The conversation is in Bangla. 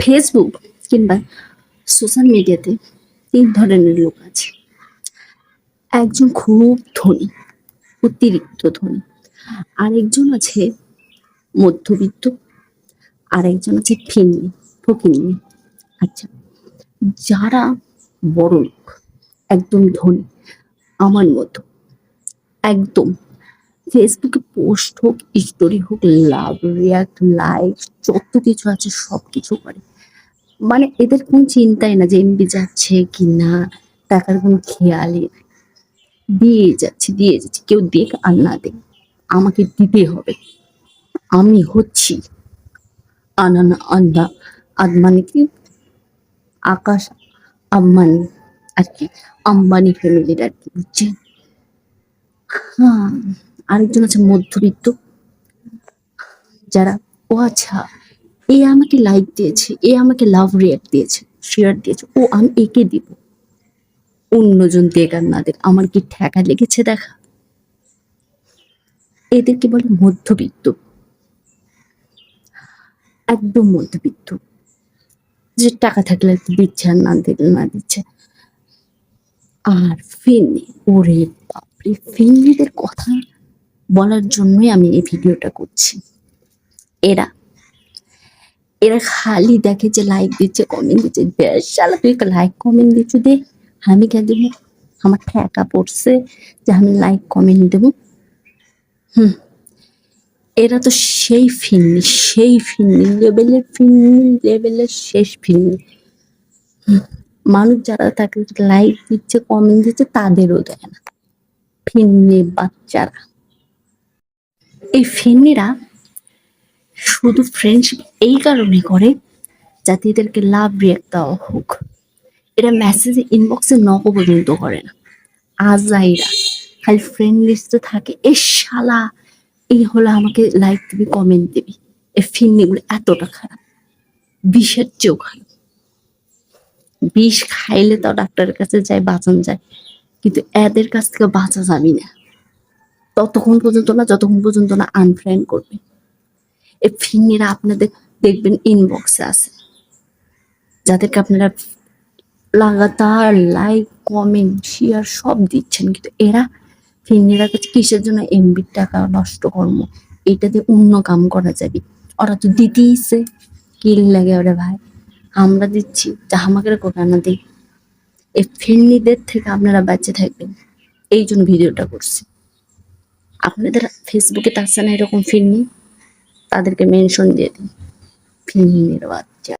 ফেসবুক কিংবা সোশ্যাল মিডিয়াতে তিন ধরনের লোক আছে। একজন খুব ধনী, অতিরিক্ত ধনী। আরেকজন আছে মধ্যবিত্ত, আরেকজন আছে ফিন্নি, ফকিন্নি। আচ্ছা যারা বড় লোক, একদম ধনী, আমার মতো, একদম ফেসবুকে পোস্ট হোক স্টোরি হোক লাভ রিয়াক্ট লাইক যত কিছু আছে সব কিছু করে। মানে এদের কোনো চিন্তাই না যে এমবি যাচ্ছে কি না টাকার কোনো খেয়ালই নাই। দিয়ে যাচ্ছে দিয়ে যাচ্ছে। কেউ দেখ আর না দেখ, আমাকে দিতে হবে। আমি হচ্ছি আনানা আন্দা আদমানি কি? আকাশ আম্বানি, আর কি? আম্বানি ফ্যামিলির আর কি বুঝছেন হ্যাঁ আরেকজন আছে মধ্যবিত্ত, যারা, ও আচ্ছা। এ আমাকে লাইক দিয়েছে, এ আমাকে লাভ রিয়াক্ট দিয়েছে শেয়ার দিয়েছে, ও আমি একে দিব। অন্যজন দেখ আর না দেখ, আমার কি ঠেকা লেগেছে দেখা? এদেরকে বলে মধ্যবিত্ত। একদম মধ্যবিত্ত। যে টাকা থাকলে দিচ্ছে আর না দিলে না দিচ্ছে। আর ফিন্নি ওরে বাপরে ফিন্নিদের কথা বলার জন্যই আমি এই ভিডিওটা করছি। এরা এরা খালি দেখে যে লাইক দিচ্ছে কমেন্ট দিচ্ছে, বেশ শালা, তুই লাইক কমেন্ট দিচ্ছ দে। আমি কে দেবো? আমার ঠেকা পড়ছে যে আমি লাইক কমেন্ট দেবো। হুম। এরা তো সেই ফিন্নি সেই ফিন্নি লেভেলের ফিন্নি লেভেলের শেষ ফিন্নি মানুষ যারা তাকে লাইক দিচ্ছে কমেন্ট দিচ্ছে, তাদেরও দেয় না। ফিন্নি বাচ্চারা। এই ফিন্নিরা শুধু ফ্রেন্ডশিপ এই কারণে করে যাতে এদেরকে লাভ রিয়াক্ট দেওয়া হোক। এরা মেসেজে ইনবক্সে নক পর্যন্ত করে না। আজাইরা খালি ফ্রেন্ড লিস্টে থাকে, এ শালা, এই হলো আমাকে লাইক দিবি কমেন্ট দিবি। এই ফিন্নিগুলো এতটা খারাপ। বিষের চেয়েও খারাপ। বিষ খাইলে তাও ডাক্তারের কাছে যায়, বাঁচান যায়। কিন্তু এদের কাছ থেকে বাঁচা যাবি না। ততক্ষণ পর্যন্ত না, যতক্ষণ পর্যন্ত না আনফ্রেন্ড করবে। এই ফিন্নিরা আপনাদের দেখবেন ইনবক্সে আছে। যাদেরকে আপনারা লাগাতার লাইক কমেন্ট শেয়ার সব দিচ্ছেন, কিন্তু এরা ফিন্নিরা কাছে কিসের জন্য এমবির টাকা নষ্ট কর্ম? এটা দিয়ে অন্য কাম করা যাবে। ওরা তো দিতেইছে। কিল লাগে ওরে ভাই? আমরা দিচ্ছি। যা আমাকে কোটানা দিই এই ফিন্নিদের থেকে আপনারা বাঁচে থাকবেন। এই জন্য ভিডিওটা করছি। আপনাদের ফেসবুকে থাকছে না এরকম ফিল্মি তাদেরকে মেনশন দিয়ে দিই। ফিল্মের বাচ্চা।